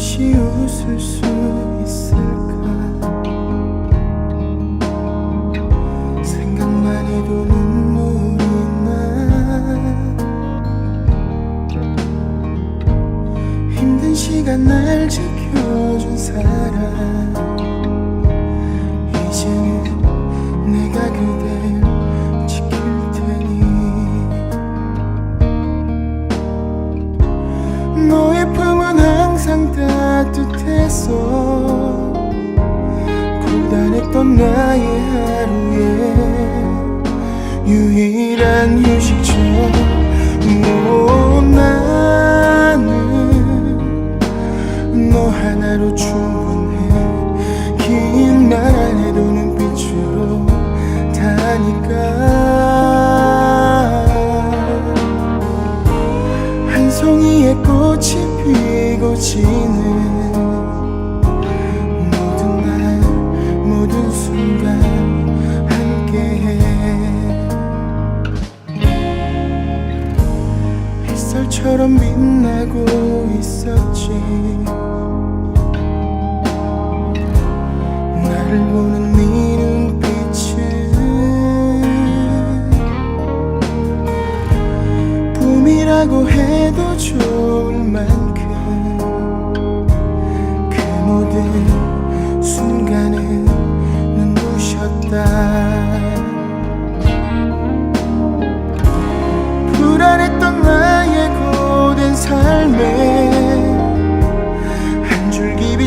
없이 웃을 수 있을까? 생각만 해도 눈물이 나. 힘든 시간 날 지켜준 사람 유일한 휴식처 오, 나는 너 하나로 충분해. 긴말안 해도 눈빛으로 다니까. 한 송이의 꽃이 피고 지는 햇살처럼 빛나고 있었지. 나를 보는 네 눈빛은 봄이라고 해도 좋을 만큼 그 모든 순간은 눈부셨다. 불안했던 나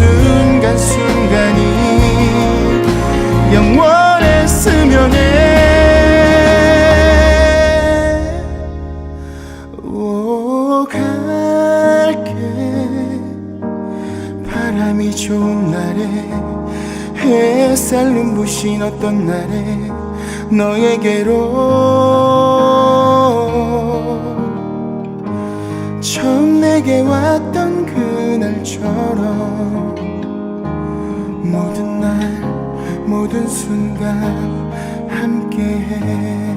순간순간이 영원했으면 해 오, 갈게. 바람이 좋은 날에 햇살 눈부신 어떤 날에 너에게로 처음 내게 왔던 그날처럼 모든 날 모든 순간 함께해